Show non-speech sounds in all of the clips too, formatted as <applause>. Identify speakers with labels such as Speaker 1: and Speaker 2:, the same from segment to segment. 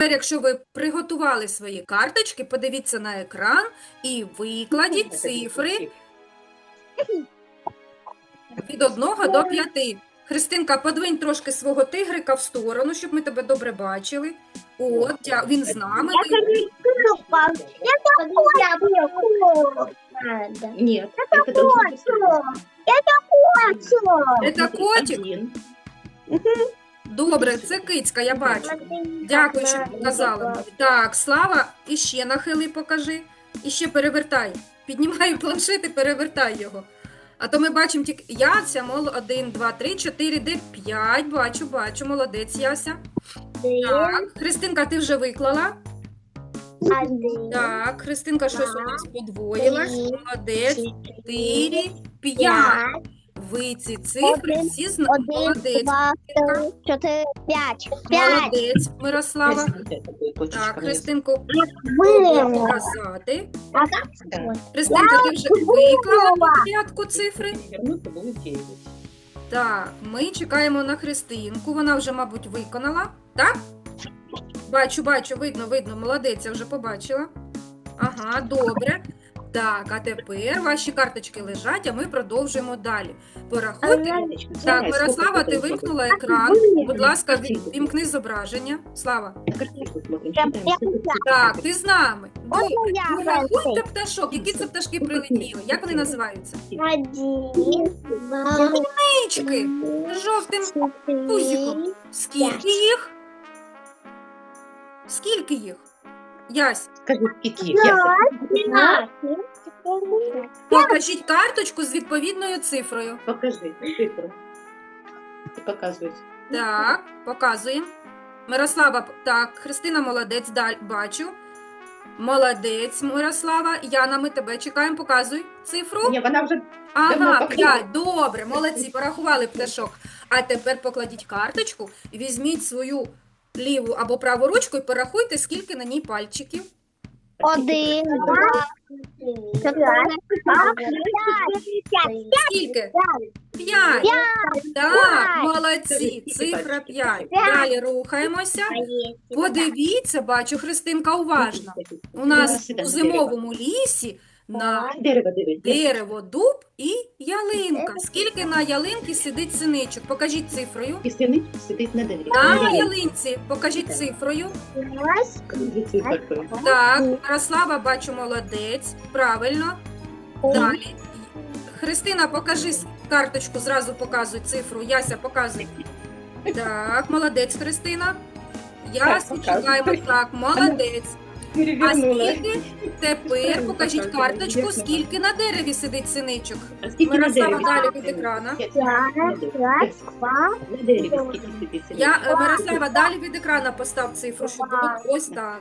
Speaker 1: Тепер, якщо ви приготували свої карточки, подивіться на екран і викладіть цифри від 1 до 5. Христинка, подвинь трошки свого тигрика в сторону, щоб ми тебе добре бачили. От, дя- він з нами. Ви-
Speaker 2: Нет, это должно быть
Speaker 1: Це котик?
Speaker 2: один.
Speaker 1: Добре, це кицька, я бачу. Дякую, що показали. Так, Слава, іще нахили покажи. І ще перевертай. Піднімай планшет і перевертай його. А то ми бачимо тільки Яся, мол, 1, 2, 3, 4, де 5. Бачу, бачу, молодець Яся. Так, Христинка, ти вже виклала? Так, Христинка щось у нас подвоїлась. Молодець. 4, 5. Ви ці цифри
Speaker 3: Один,
Speaker 1: всі знаєте.
Speaker 3: Один,
Speaker 1: Молодець.
Speaker 3: два,
Speaker 1: Христинка.
Speaker 3: три, чотири, п'ять. П'ять.
Speaker 1: Молодець, Мирослава. Так. Христинку,
Speaker 3: Вирвала.
Speaker 1: показати.
Speaker 2: Да.
Speaker 1: Христинка, ти вже виклала по порядку цифри? Так, ми чекаємо на Христинку. Вона вже, мабуть, виконала. Так? Бачу, бачу, видно, видно, молодець, я вже побачила. Ага, добре. Так, а тепер ваші карточки лежать, а ми продовжуємо далі. Порахуйте. Так, Мирослава, ти вимкнула екран. Будь ласка, вімкни зображення. Слава. Так, ти з нами.
Speaker 3: Я
Speaker 1: Ну, пташок. Які це пташки прилетіли? Як вони називаються?
Speaker 3: Один, два,
Speaker 1: Нички. Жовтим. Пузиком. Скільки їх? Скільки їх? Ясь,
Speaker 2: Скажи, скільки їх?
Speaker 1: Покажіть карточку з відповідною цифрою.
Speaker 2: Покажи цифру. Ти показуєш.
Speaker 1: Так, показуємо. Мирослава, так, Христина молодець, даль, бачу. Молодець, Мирослава. Яна, ми тебе чекаємо, показуй цифру.
Speaker 2: Ні, вона вже
Speaker 1: Ага,
Speaker 2: давно
Speaker 1: п'ять. Добре, молодці, порахували пташок. А тепер покладіть карточку, візьміть свою ліву або праву ручку і порахуйте, скільки на ній пальчиків.
Speaker 3: Один, два, чотири.
Speaker 1: Скільки? П'ять. Так, молодці, цифра 5. Далі рухаємося. Подивіться, бачу, Христинка, уважно. У нас у зимовому лісі на
Speaker 2: Дерево
Speaker 1: дерево, дуб і ялинка. Скільки на ялинці сидить синичок? Покажіть цифрою.
Speaker 2: І синичка сидить на дереві.
Speaker 1: На ялинці, покажіть цифрою.
Speaker 2: Цифрою.
Speaker 1: Так, Мирослава, бачу, молодець. Правильно. Далі. Христина, покажи с- карточку, зразу показуй цифру. Яся, показуй. Так, молодець, Христина.
Speaker 2: Показуй.
Speaker 1: чекаємо. Так, молодець. А
Speaker 2: Перевернула.
Speaker 1: скільки тепер покажіть карточку, скільки на дереві сидить синичок.
Speaker 2: А скільки на
Speaker 1: Мирослава,
Speaker 2: дереві?
Speaker 1: далі від екрана.
Speaker 2: П'ять.
Speaker 3: П'ять, п'ять, два,
Speaker 2: На дереві скільки сидить?
Speaker 1: Я, е, Мирослава, далі від екрана постав цифру, щоб було ось так.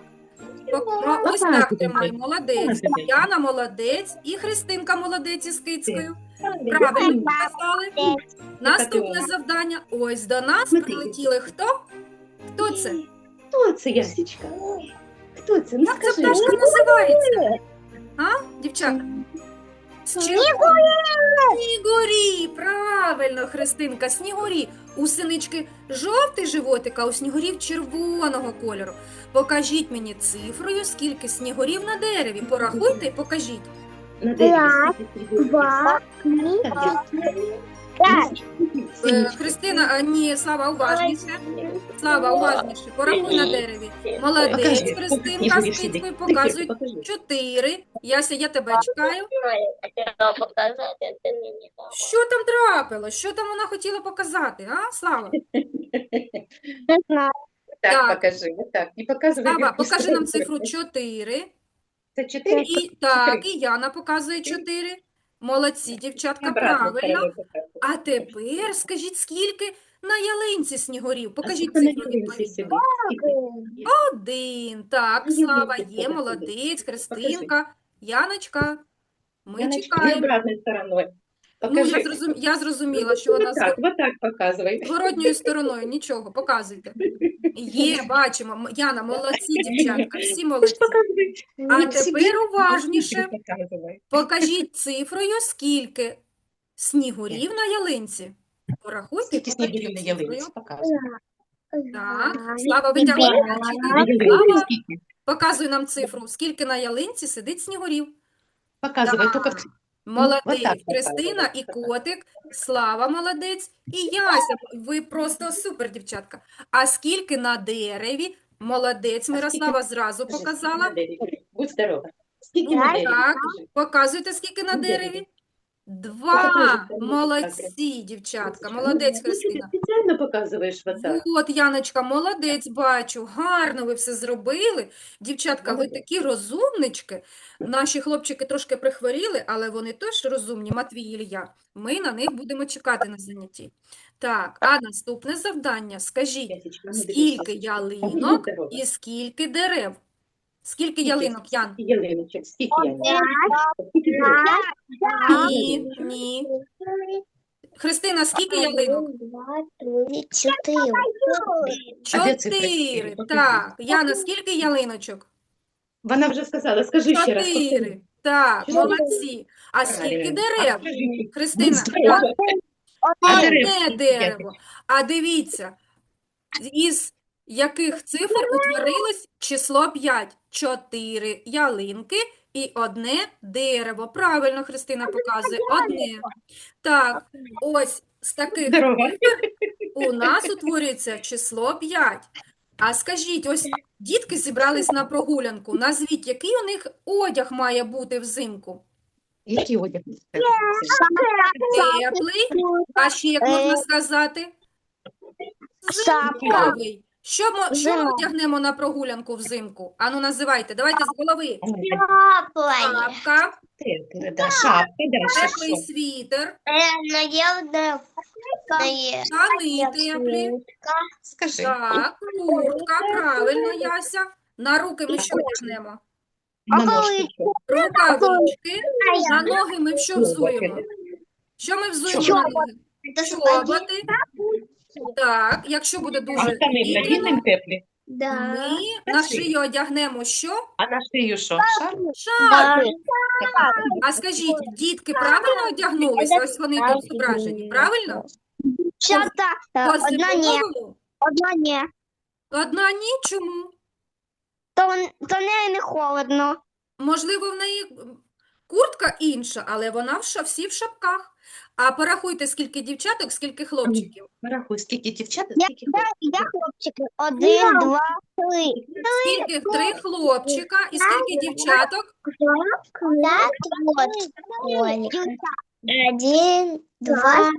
Speaker 1: Пок- ну, Ось так тримай, молодець. Яна молодець і Христинка молодець із кицькою.
Speaker 2: Правильно.
Speaker 1: Правильно показали. Наступне завдання. Ось до нас прилетіли хто? Хто це?
Speaker 2: Хто це, Ясічка? Хто це? Ну,
Speaker 1: Як ця
Speaker 2: скажи.
Speaker 1: пташка називається? А, дівчата? Снігурі, правильно, Христинка, снігурі. У синички жовтий животик, а у снігурів червоного кольору. Покажіть мені цифрою, скільки снігурів на дереві. Порахуйте і покажіть.
Speaker 2: На дереві
Speaker 3: П'ять,
Speaker 2: скільки снігурів?
Speaker 3: два, три,
Speaker 2: Так,
Speaker 3: п'ять.
Speaker 1: Е, Христина, а ні, Слава, уважніше. Слава, уважніше. Порахуй на дереві. Молодець,
Speaker 2: Покажи,
Speaker 1: Христинка,
Speaker 2: снігурів
Speaker 1: з
Speaker 2: сидить.
Speaker 1: кицькою
Speaker 2: Цифри
Speaker 1: показуй.
Speaker 2: покажи.
Speaker 1: Чотири. Яся, я тебе чекаю.
Speaker 3: А не.
Speaker 1: Що там трапилось? Що там вона хотіла показати, а, Слава? Так.
Speaker 2: Так, покажи, вот так. І показуй.
Speaker 1: Слава,
Speaker 2: вверх,
Speaker 1: покажи нам цифру 4.
Speaker 2: Це чотири?
Speaker 1: І так, і Яна показує 4. Молодці, дівчатка,
Speaker 2: Обратно
Speaker 1: правильно. А тепер скажіть, скільки на ялинці снігурів? Покажіть
Speaker 2: на
Speaker 1: цифру відповідно. Один. Так, Слава є, молодець? Христинка, Яночка. Ми
Speaker 2: Яночка,
Speaker 1: чекаємо. Ну, я, зрозум... я зрозуміла, що вона
Speaker 2: Вот так, вот так
Speaker 1: стороною. Нічого, показуйте. Є, бачимо. Яна, молодці, дівчатка, всі молодці. А тепер уважніше. Покажіть цифрою, скільки снігурів на ялинці. Порахуйте,
Speaker 2: Скільки снігурів на ялинці? Показуй.
Speaker 1: Так, Слава. Слава показує нам цифру. Скільки на ялинці сидить снігурів?
Speaker 2: Показывай,
Speaker 1: Так.
Speaker 2: только
Speaker 1: Молодець,
Speaker 2: отак показує.
Speaker 1: Христина і котик, Слава молодець, і Яся. Ви просто супер, дівчатка. А скільки на дереві? Молодець, Мирослава зразу показала.
Speaker 2: Будь здорова. Скільки на
Speaker 3: Так.
Speaker 2: дереві?
Speaker 1: Так. Показуйте, скільки на
Speaker 2: На дереві.
Speaker 1: Два. Молодці, дівчатка. Молодець,
Speaker 2: Ну, Ти спеціально показуєш вот так.
Speaker 1: От, Яночка, молодець, бачу. Гарно ви все зробили. Дівчатка, ви такі розумнички. Наші хлопчики трошки прихворіли, але вони теж розумні, Матвій і Ілля. Ми на них будемо чекати на занятті. Так, а наступне завдання. Скажіть,
Speaker 2: ну,
Speaker 1: скільки ялинок і скільки дерев? Скільки ялинок, Ян?
Speaker 2: Скільки ялиночок? Скільки? Скільки
Speaker 1: Ні, ні. Христина, скільки ялинок?
Speaker 3: Два, три, чотири.
Speaker 1: Чотири. Так. Яна, скільки ялиночок?
Speaker 2: Вона вже сказала, скажи ще раз.
Speaker 1: Чотири. Так, молодці. А скільки дерев? Христина.
Speaker 2: А
Speaker 1: одне дерево. А дивіться, із яких цифр утворилось число 5? Чотири ялинки і одне дерево. Правильно, Христина показує. Одне. Так, ось з таких
Speaker 2: Здорова.
Speaker 1: у <laughs> нас утворюється число 5. А скажіть, ось дітки зібрались на прогулянку. Назвіть, який у них одяг має бути взимку?
Speaker 2: Який одяг?
Speaker 1: Теплий, а ще як можна сказати?
Speaker 3: Шапка.
Speaker 1: Зимовий. Що ми, що ми одягнемо на прогулянку взимку? Ану, називайте, давайте з голови.
Speaker 3: Теплий.
Speaker 1: Шапка,
Speaker 2: Тепле, да, шапка, да,
Speaker 1: теплий світер,
Speaker 3: Наєвне.
Speaker 1: штани теплі,
Speaker 2: Скажи.
Speaker 1: так, куртка, правильно, Яся. На руки ми що одягнемо?
Speaker 2: На ножки.
Speaker 1: Рукавички, на ноги ми що взуємо? Що ми взуємо на ноги? Чоботи. Так, якщо буде
Speaker 2: А
Speaker 1: дуже
Speaker 2: штани
Speaker 1: вітряно,
Speaker 2: надінемо теплі?
Speaker 3: Да.
Speaker 1: ми на шию одягнемо що?
Speaker 2: А на шию що? Шар?
Speaker 1: Шар. А скажіть, дітки правильно одягнулися? Ось вони тут зображені, правильно?
Speaker 3: Чорта.
Speaker 1: По
Speaker 3: Одна ні.
Speaker 1: зимовому?
Speaker 3: Одна ні.
Speaker 1: Одна ні, чому?
Speaker 3: То, то не, не холодно.
Speaker 1: Можливо, в неї м, куртка інша, але вона в ша- всі в шапках. А порахуйте, скільки дівчаток, скільки хлопчиків.
Speaker 2: Рахуй, скільки дівчат, скільки
Speaker 3: я, я хлопчики. Один, два, три.
Speaker 1: Скільки? Три хлопчика і скільки дівчаток?
Speaker 3: Один, два,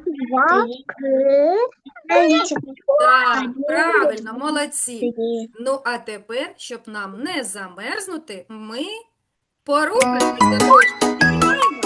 Speaker 3: три,
Speaker 1: Так, правильно, молодці. Ну, а тепер, щоб нам не замерзнути, ми порухаємося трошки.